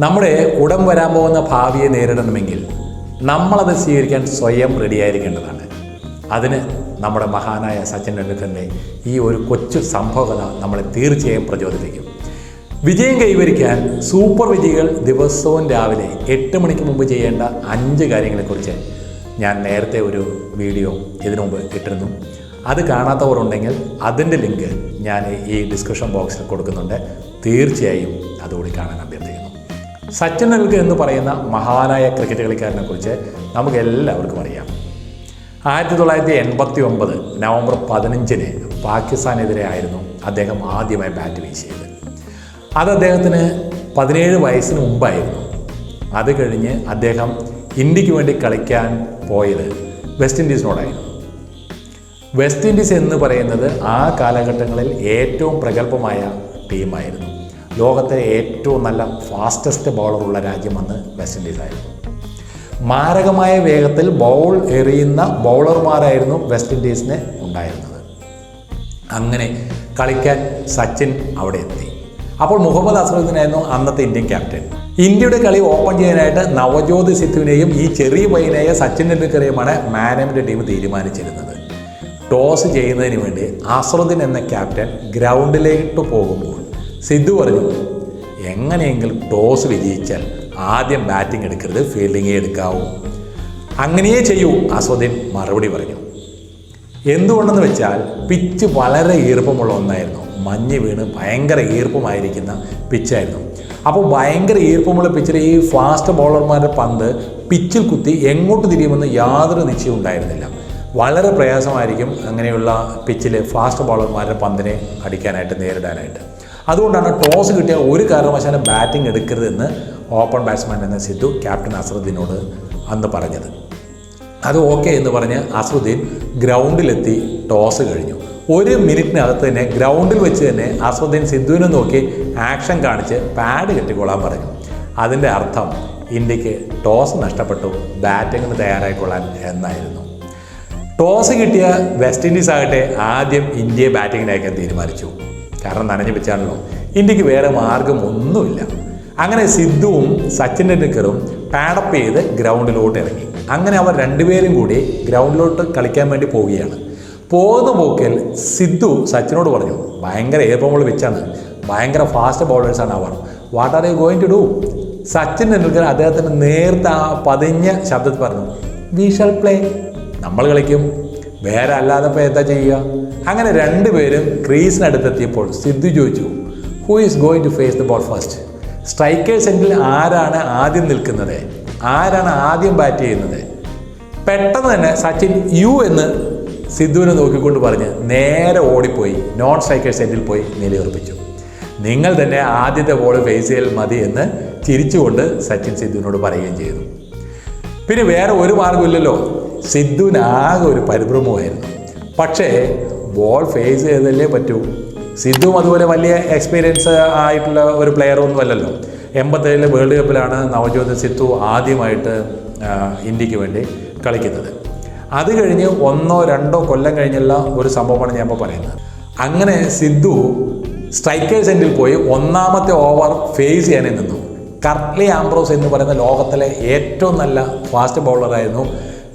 നമ്മുടെ ഉടം വരാൻ പോകുന്ന ഭാവിയെ നേരിടണമെങ്കിൽ നമ്മളത് സ്വീകരിക്കാൻ സ്വയം റെഡിയായിരിക്കേണ്ടതാണ്. അതിന് നമ്മുടെ മഹാനായ സച്ചിൻ ടെണ്ടുൽക്കറിന്റെ ഈ ഒരു കൊച്ചു സംഭവകഥ നമ്മളെ തീർച്ചയായും പ്രചോദിപ്പിക്കും. വിജയം കൈവരിക്കാൻ സൂപ്പർ വിജയികൾ ദിവസവും രാവിലെ എട്ട് മണിക്ക് മുമ്പ് ചെയ്യേണ്ട അഞ്ച് കാര്യങ്ങളെക്കുറിച്ച് ഞാൻ നേരത്തെ ഒരു വീഡിയോ ഇതിനു മുമ്പ് ഇട്ടിരുന്നു. അത് കാണാത്തവർ ഉണ്ടെങ്കിൽ അതിന്റെ ലിങ്ക് ഞാൻ ഈ ഡിസ്ക്രിപ്ഷൻ ബോക്സിൽ കൊടുക്കുന്നുണ്ട്. തീർച്ചയായും അതുകൂടി കാണാൻ അഭ്യർത്ഥിക്കുന്നു. സച്ചിൻ ടെണ്ടുൽക്കർ എന്ന് പറയുന്ന മഹാനായ ക്രിക്കറ്റ് കളിക്കാരനെ കുറിച്ച് നമുക്ക് എല്ലാവർക്കും അറിയാം. ആയിരത്തി തൊള്ളായിരത്തി എൺപത്തി ഒമ്പത് നവംബർ പതിനഞ്ചിന് പാകിസ്ഥാനെതിരെ ആയിരുന്നു അദ്ദേഹം ആദ്യമായി ബാറ്റ് വീശിയത്. അത് അദ്ദേഹത്തിന് പതിനേഴ് വയസ്സിന് മുമ്പായിരുന്നു. അത് കഴിഞ്ഞ് അദ്ദേഹം ഇന്ത്യയ്ക്ക് വേണ്ടി കളിക്കാൻ പോയത് വെസ്റ്റ് ഇൻഡീസിനോടായിരുന്നു. വെസ്റ്റ് ഇൻഡീസ് എന്ന് പറയുന്നത് ആ കാലഘട്ടങ്ങളിൽ ഏറ്റവും പ്രഗത്ഭമായ ടീമായിരുന്നു ലോകത്തെ ഏറ്റവും നല്ല ഫാസ്റ്റസ്റ്റ് ബൗളറുള്ള രാജ്യമെന്ന് വെസ്റ്റ് ഇൻഡീസ് ആയിരുന്നു. മാരകമായ വേഗത്തിൽ ബൗൾ എറിയുന്ന ബൗളർമാരായിരുന്നു വെസ്റ്റ് ഇൻഡീസിന് ഉണ്ടായിരുന്നത്. അങ്ങനെ കളിക്കാൻ സച്ചിൻ അവിടെ എത്തി. അപ്പോൾ മുഹമ്മദ് അസറുദ്ദീനായിരുന്നു അന്നത്തെ ഇന്ത്യൻ ക്യാപ്റ്റൻ ഇന്ത്യയുടെ കളി ഓപ്പൺ ചെയ്യാനായിട്ട് നവജ്യോത് സിദ്ധുവിനെയും ഈ ചെറിയ പയ്യനായ സച്ചിൻ ടെണ്ടുൽക്കറെയുമാണ് മാനേജ്മെന്റ് ടീം തീരുമാനിച്ചിരുന്നത്. ടോസ് ചെയ്യുന്നതിന് വേണ്ടി അസറുദ്ദീൻ എന്ന ക്യാപ്റ്റൻ ഗ്രൗണ്ടിലേക്ക് പോകുമ്പോൾ സിദ്ധു പറഞ്ഞു എങ്ങനെയെങ്കിലും ടോസ് വിജയിച്ചാൽ ആദ്യം ബാറ്റിംഗ് എടുക്കരുത് ഫീൽഡിങ്ങേ എടുക്കാവൂ. അങ്ങനെയേ ചെയ്യൂ അസ്വദീൻ മറുപടി പറഞ്ഞു. എന്തുകൊണ്ടെന്ന് വെച്ചാൽ പിച്ച് വളരെ ഈർപ്പമുള്ള ഒന്നായിരുന്നു. മഞ്ഞ് വീണ് ഭയങ്കര ഈർപ്പമായിരിക്കുന്ന പിച്ചായിരുന്നു അപ്പോൾ ഭയങ്കര ഈർപ്പമുള്ള പിച്ചിൽ ഈ ഫാസ്റ്റ് ബോളർമാരുടെ പന്ത് പിച്ചിൽ കുത്തി എങ്ങോട്ട് തിരിയുമെന്ന് യാതൊരു നിശ്ചയം ഉണ്ടായിരുന്നില്ല. വളരെ പ്രയാസമായിരിക്കും അങ്ങനെയുള്ള പിച്ചിൽ ഫാസ്റ്റ് ബോളർമാരുടെ പന്തിനെ അടിക്കാനായിട്ട് നേരിടാനായിട്ട്. അതുകൊണ്ടാണ് ടോസ് കിട്ടിയ ഒരു കാരണവശാലും ബാറ്റിംഗ് എടുക്കരുതെന്ന് ഓപ്പൺ ബാറ്റ്സ്മാൻ എന്ന സിദ്ധു ക്യാപ്റ്റൻ അസറുദ്ദീനോട് അന്ന് പറഞ്ഞത്. അത് ഓക്കെ എന്ന് പറഞ്ഞ് അസറുദ്ദീൻ ഗ്രൗണ്ടിലെത്തി ടോസ് കഴിഞ്ഞു. ഒരു മിനിറ്റിനകത്ത് തന്നെ ഗ്രൗണ്ടിൽ വെച്ച് തന്നെ അസറുദ്ദീൻ സിദ്ധുവിനെ നോക്കി ആക്ഷൻ കാണിച്ച് പാഡ് കെട്ടിക്കൊള്ളാൻ പറഞ്ഞു. അതിന്റെ അർത്ഥം ഇന്ത്യയ്ക്ക് ടോസ് നഷ്ടപ്പെട്ടു ബാറ്റിങ്ങിന് തയ്യാറായിക്കൊള്ളാൻ എന്നായിരുന്നു. ടോസ് കിട്ടിയ വെസ്റ്റ് ഇൻഡീസ് ആകട്ടെ ആദ്യം ഇന്ത്യയെ ബാറ്റിങ്ങിനയക്കാൻ തീരുമാനിച്ചു. കാരണം നനഞ്ഞു വെച്ചാണല്ലോ. ഇന്ത്യയ്ക്ക് വേറെ മാർഗം ഒന്നുമില്ല അങ്ങനെ സിദ്ധുവും സച്ചിൻ ടെണ്ടുൽക്കറും പാഡപ്പ് ചെയ്ത് ഗ്രൗണ്ടിലോട്ട് ഇറങ്ങി. അങ്ങനെ അവർ രണ്ടുപേരും കൂടി ഗ്രൗണ്ടിലോട്ട് കളിക്കാൻ വേണ്ടി പോവുകയാണ്. പോകുന്ന പോക്കിൽ സിദ്ധു സച്ചിനോട് പറഞ്ഞു ഭയങ്കര ഏർപ്പമുള്ള വെച്ചാണ്. ഭയങ്കര ഫാസ്റ്റ് ബൗളേഴ്സാണ് അവർ. What are you going to do Sachin Tendulkar അദ്ദേഹത്തിന് നേരത്തെ ആ പതിഞ്ഞ ശബ്ദത്തിൽ പറഞ്ഞു വി ഷാൽ പ്ലേ നമ്മൾ കളിക്കും. വേറെ അല്ലാതെ ഇപ്പോൾ എന്താ ചെയ്യുക? അങ്ങനെ രണ്ടുപേരും ക്രീസിനടുത്തെത്തിയപ്പോൾ സിദ്ധു ചോദിച്ചു who is going to face the ball first strikers എങ്കിൽ ആരാണ് ആദ്യം നിൽക്കുന്നത്? ആരാണ് ആദ്യം ബാറ്റ് ചെയ്യുന്നത്? പെട്ടെന്ന് തന്നെ സച്ചിൻ യു എന്ന് സിദ്ധുവിനെ നോക്കിക്കൊണ്ട് പറഞ്ഞ് നേരെ ഓടിപ്പോയി നോൺ സ്ട്രൈക്കേഴ്സ് എൻഡിൽ പോയി നിലയുറപ്പിച്ചു. നിങ്ങൾ തന്നെ ആദ്യത്തെ ബോൾ ഫേസ് ചെയ്യൽ മതി എന്ന് ചിരിച്ചുകൊണ്ട് സച്ചിൻ സിദ്ധുവിനോട് പറയുകയും ചെയ്തു. പിന്നെ വേറെ ഒരു മാർഗമില്ലല്ലോ സിദ്ധുവിന് ആകെ ഒരു പരിഭ്രമമായിരുന്നു. പക്ഷേ ബോൾ ഫേസ് ചെയ്തല്ലേ പറ്റൂ. സിദ്ധുവും അതുപോലെ വലിയ എക്സ്പീരിയൻസ് ആയിട്ടുള്ള ഒരു പ്ലെയറൊന്നും അല്ലല്ലോ. എൺപത്തേഴിലെ വേൾഡ് കപ്പിലാണ് നവജ്യോത് സിദ്ധു ആദ്യമായിട്ട് ഇന്ത്യയ്ക്ക് വേണ്ടി കളിക്കുന്നത്. അത് കഴിഞ്ഞ് ഒന്നോ രണ്ടോ കൊല്ലം കഴിഞ്ഞുള്ള ഒരു സംഭവമാണ് ഞാൻ ഇപ്പോൾ പറയുന്നത്. അങ്ങനെ സിദ്ധു സ്ട്രൈക്കേഴ്സ് എൻഡിൽ പോയി ഒന്നാമത്തെ ഓവർ ഫേസ് ചെയ്യാനായി നിന്നു. കർട്ട്ലി ആംബ്രോസ് എന്ന് പറയുന്ന ലോകത്തിലെ ഏറ്റവും നല്ല ഫാസ്റ്റ് ബൗളറായിരുന്നു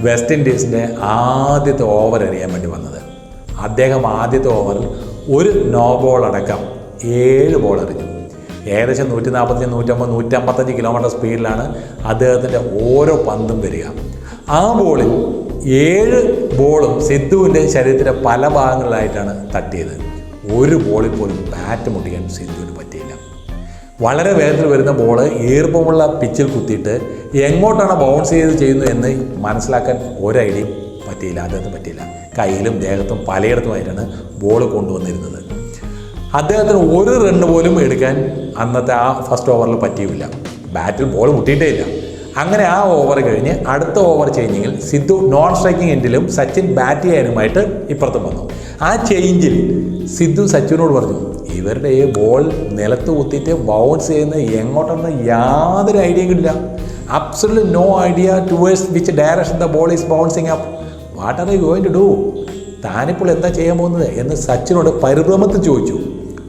വെസ്റ്റ് ഇൻഡീസിന്റെ ആദ്യത്തെ ഓവർ എറിയാൻ വേണ്ടി വന്നത്. അദ്ദേഹം ആദ്യത്തെ ഓവറിൽ ഒരു നോ ബോൾ അടക്കം ഏഴ് ബോൾ എറിഞ്ഞു. ഏകദേശം നൂറ്റി നാൽപ്പത്തി നൂറ്റമ്പത് നൂറ്റമ്പത്തഞ്ച് കിലോമീറ്റർ സ്പീഡിലാണ് അദ്ദേഹത്തിന്റെ ഓരോ പന്തും വരിക. ആ ബോളിൽ ഏഴ് ബോളും സിദ്ധുവിന്റെ ശരീരത്തിന്റെ പല ഭാഗങ്ങളിലായിട്ടാണ് തട്ടിയത്. ഒരു ബോളിൽ പോലും ബാറ്റ് മുട്ടിക്കാൻ സിദ്ധുവിന് പറ്റിയില്ല. വളരെ വേഗത്തിൽ വരുന്ന ബോൾ ഈർപ്പമുള്ള പിച്ചിൽ കുത്തിയിട്ട് എങ്ങോട്ടാണ് ബൗൺസ് ചെയ്ത് ചെയ്യുന്നു എന്ന് മനസ്സിലാക്കാൻ ഒരു ഐഡിയയും പറ്റിയില്ല അദ്ദേഹത്തിന് പറ്റിയില്ല. കയ്യിലും ദേഹത്തും പലയിടത്തുമായിട്ടാണ് ബോൾ കൊണ്ടുവന്നിരുന്നത്. അദ്ദേഹത്തിന് ഒരു റണ്ണ് പോലും എടുക്കാൻ അന്നത്തെ ആ ഫസ്റ്റ് ഓവറിൽ പറ്റിയുമില്ല. ബാറ്റിൽ ബോൾ മുട്ടിയിട്ടേ ഇല്ല. അങ്ങനെ ആ ഓവർ കഴിഞ്ഞ് അടുത്ത ഓവർ ചേഞ്ചിങ്ങിൽ സിദ്ധു നോൺ സ്ട്രൈക്കിംഗ് എൻഡിലും സച്ചിൻ ബാറ്റ് ചെയ്യാനുമായിട്ട് ഇപ്പുറത്തും വന്നു. ആ ചേഞ്ചിൽ സിദ്ധു സച്ചിനോട് പറഞ്ഞു ഇവരുടെ ഈ ബോൾ നിലത്ത് കുത്തിയിട്ട് ബൗൺസ് ചെയ്യുന്ന എങ്ങോട്ടെന്ന് യാതൊരു ഐഡിയയും കിട്ടില്ല. Absolute no idea towards which direction the ball is bouncing up what are you going to do താനിപ്പോൾ എന്താ ചെയ്യാൻ പോകുന്നത്? എന്ന് സച്ചിനോട് പരിഭ്രമത്തിൽ ചോദിച്ചു.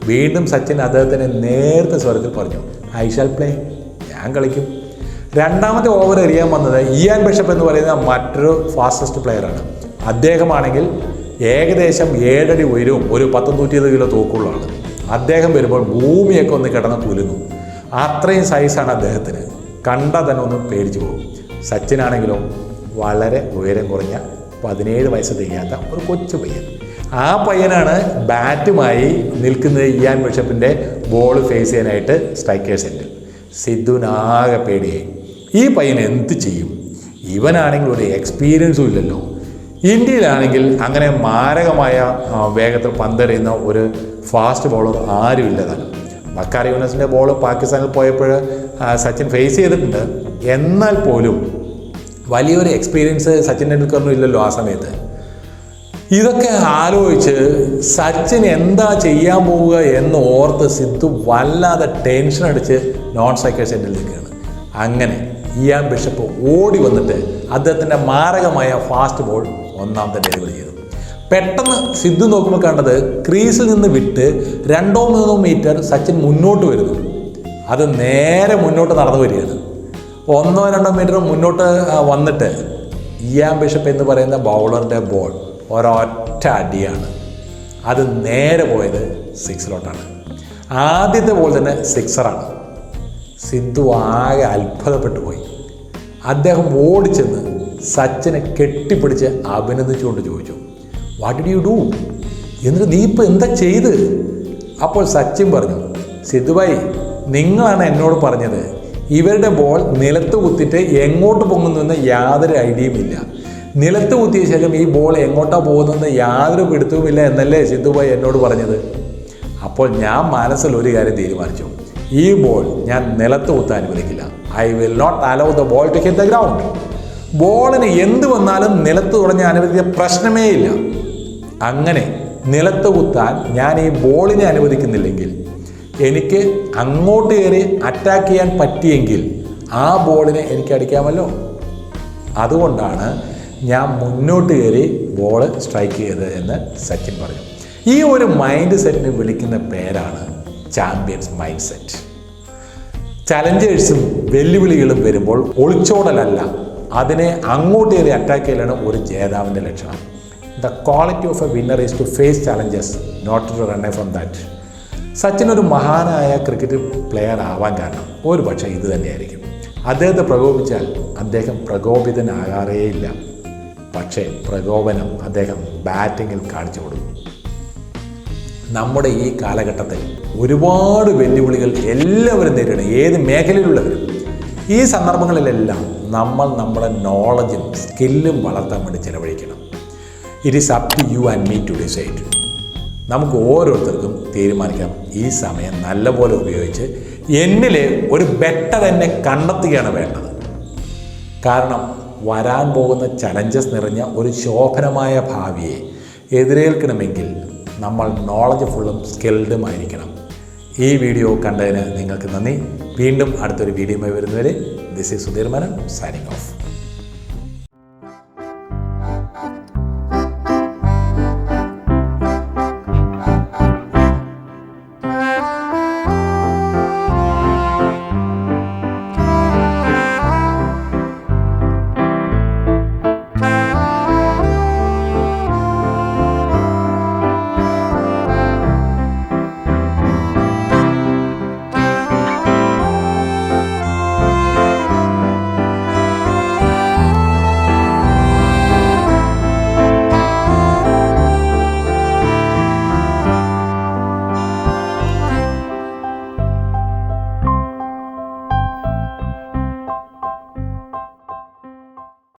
വീണ്ടും സച്ചിൻ അദ്ദേഹത്തിന് നേരത്തെ സ്വരത്തിൽ പറഞ്ഞു. ഐ ഷാൽ പ്ലേ ഞാൻ കളിക്കും. രണ്ടാമത്തെ ഓവർ എറിയാൻ വന്നത് ഇയാൻ ബിഷപ്പ് എന്ന് പറയുന്ന മറ്റൊരു ഫാസ്റ്റസ്റ്റ് പ്ലെയറാണ് അദ്ദേഹമാണെങ്കിൽ ഏകദേശം ഏഴടി ഉയരവും ഒരു പത്ത് നൂറ്റി ഇരുപത് കിലോ തൂക്കമുള്ളതാണ് അദ്ദേഹം വരുമ്പോൾ ഭൂമിയൊക്കെ ഒന്ന് കിടന്ന് കുലുങ്ങും. അത്രയും സൈസാണ് അദ്ദേഹത്തിന്. കണ്ടാൽ തന്നെ ഒന്ന് പേടിച്ചു പോകും. സച്ചിനാണെങ്കിലോ വളരെ ഉയരം കുറഞ്ഞ പതിനേഴ് വയസ്സ് തികയാത്ത ഒരു കൊച്ചു പയ്യൻ. ആ പയ്യനാണ് ബാറ്റുമായി നിൽക്കുന്നത് ഇയാൻ ബിഷപ്പിന്റെ ബോൾ ഫേസ് ചെയ്യാനായിട്ട് സ്ട്രൈക്കേഴ്സ് സെന്റിൽ സിദ്ധുനാകെ പേടിയായി. ഈ പയ്യൻ എന്ത് ചെയ്യും? ഇവനാണെങ്കിൽ ഒരു എക്സ്പീരിയൻസും ഇല്ലല്ലോ. ഇന്ത്യയിലാണെങ്കിൽ അങ്ങനെ മാരകമായ വേഗത്തിൽ പന്തെറിയുന്ന ഒരു ഫാസ്റ്റ് ബോളർ ആരും ഇല്ലതാണ് ബക്കാർ യൂനസിന്റെ ബോൾ പാകിസ്ഥാനിൽ പോയപ്പോൾ സച്ചിൻ ഫേസ് ചെയ്തിട്ടുണ്ട്. എന്നാൽ പോലും വലിയൊരു എക്സ്പീരിയൻസ് സച്ചിൻ ടെണ്ടുൽക്കറിനും ഇല്ലല്ലോ ആ സമയത്ത്. ഇതൊക്കെ ആലോചിച്ച് സച്ചിൻ എന്താ ചെയ്യാൻ പോവുക എന്ന് ഓർത്ത് സിദ്ധു വല്ലാതെ ടെൻഷൻ അടിച്ച് നോൺ സൈക്കിൾ സെന്റിൽ നിൽക്കുകയാണ് അങ്ങനെ ഇയാൻ ബിഷപ്പ് ഓടി വന്നിട്ട് അദ്ദേഹത്തിന്റെ മാരകമായ ഫാസ്റ്റ് ബോൾ ഒന്നാമത്തെ ഡെലിവറി ചെയ്തു. പെട്ടെന്ന് സിദ്ധു നോക്കുമ്പോൾ കണ്ടത് ക്രീസിൽ നിന്ന് വിട്ട് രണ്ടോ മൂന്നോ മീറ്റർ സച്ചിൻ മുന്നോട്ട് വരുന്നു. അത് നേരെ മുന്നോട്ട് നടന്നു വരികയാണ്. ഒന്നോ രണ്ടോ മീറ്റർ മുന്നോട്ട് വന്നിട്ട് ഇയാം ബിഷപ്പ് എന്ന് പറയുന്ന ബൗളറിന്റെ ബോൾ ഒരൊറ്റ അടിയാണ്. അത് നേരെ പോയത് സിക്സിലോട്ടാണ്. ആദ്യത്തെ ബോൾ തന്നെ സിക്സറാണ്. സിദ്ധു ആകെ അത്ഭുതപ്പെട്ടു പോയി അദ്ദേഹം ഓടിച്ചെന്ന് സച്ചിനെ കെട്ടിപ്പിടിച്ച് അഭിനന്ദിച്ചുകൊണ്ട് ചോദിച്ചു വാട്ട് ഡിഡ് യു ഡു എന്നിട്ട് നീ ഇപ്പോൾ എന്താ ചെയ്ത്? അപ്പോൾ സച്ചിൻ പറഞ്ഞു സിദ്ധുഭായി നിങ്ങളാണ് എന്നോട് പറഞ്ഞത്. ഇവരുടെ ബോൾ നിലത്ത് കുത്തിയിട്ട് എങ്ങോട്ട് പൊങ്ങുന്നുവെന്ന് യാതൊരു ഐഡിയയും ഇല്ല. നിലത്ത് കുത്തിയ ശേഷം ഈ ബോൾ എങ്ങോട്ടാ പോകുന്നതെന്ന് യാതൊരു പിടുത്തവുമില്ല എന്നല്ലേ സിദ്ധുഭായി എന്നോട് പറഞ്ഞത്. അപ്പോൾ ഞാൻ മനസ്സിൽ ഒരു കാര്യം തീരുമാനിച്ചു. ഈ ബോൾ ഞാൻ നിലത്ത് കുത്താൻ അനുവദിക്കില്ല. I will not allow the ball to hit the ground ബോളിന് എന്ത് വന്നാലും നിലത്ത് തുടങ്ങി അനുവദിച്ച പ്രശ്നമേ ഇല്ല. അങ്ങനെ നിലത്ത് കുത്താൻ ഞാൻ ഈ ബോളിനെ അനുവദിക്കുന്നില്ലെങ്കിൽ എനിക്ക് അങ്ങോട്ട് കയറി അറ്റാക്ക് ചെയ്യാൻ പറ്റിയെങ്കിൽ ആ ബോളിനെ എനിക്ക് അടിക്കാമല്ലോ. അതുകൊണ്ടാണ് ഞാൻ മുന്നോട്ട് കയറി ബോൾ സ്ട്രൈക്ക് ചെയ്തത് എന്ന് സച്ചിൻ പറഞ്ഞു. ഈ ഒരു മൈൻഡ് സെറ്റിനെ വിളിക്കുന്ന പേരാണ് ചാമ്പ്യൻസ് മൈൻഡ് സെറ്റ് ചലഞ്ചേഴ്സും വെല്ലുവിളികളും വരുമ്പോൾ ഒളിച്ചോടലല്ല അതിനെ അങ്ങോട്ട് കയറി അറ്റാക്ക് ചെയ്യലാണ് ഒരു ജേതാവിന്റെ ലക്ഷണം. The quality of a winner is to face challenges not to run a from that Sachin ഒരു മഹാനായ ക്രിക്കറ്റ് പ്ലെയർ ആവാൻ കാരണം ഒരു പക്ഷേ ഇത് തന്നെയായിരിക്കും. അദ്ദേഹത്തെ പ്രകോപിച്ചാൽ അദ്ദേഹം പ്രകോപിതനാകാറേയില്ല. പക്ഷേ പ്രകോപനം അദ്ദേഹം ബാറ്റിങ്ങിൽ കാണിച്ചു കൊടുക്കും. നമ്മുടെ ഈ കാലഘട്ടത്തിൽ ഒരുപാട് വെല്ലുവിളികൾ എല്ലാവരും നേരിടണം ഏത് മേഖലയിലുള്ളവരും. ഈ സന്ദർഭങ്ങളിലെല്ലാം നമ്മൾ നമ്മുടെ നോളജും സ്കില്ലും വളർത്താൻ വേണ്ടി ചിലവഴിക്കണം. It is up to you and me to decide നമുക്ക് ഓരോരുത്തർക്കും തീരുമാനിക്കാം. ഈ സമയം നല്ലപോലെ ഉപയോഗിച്ച് എന്നിലെ ഒരു ബെറ്റർ എന്നെ കണ്ടെത്തുകയാണ് വേണ്ടത്. കാരണം വരാൻ പോകുന്ന ചലഞ്ചസ് നിറഞ്ഞ ഒരു ശോഭനമായ ഭാവിയെ എതിരേൽക്കണമെങ്കിൽ നമ്മൾ നോളജ് ഫുള്ളും സ്കിൽഡുമായിരിക്കണം ഈ വീഡിയോ കണ്ടതിന് നിങ്ങൾക്ക് നന്ദി. വീണ്ടും അടുത്തൊരു വീഡിയോയുമായി വരുന്നവരെ this is Sudhir Manan signing off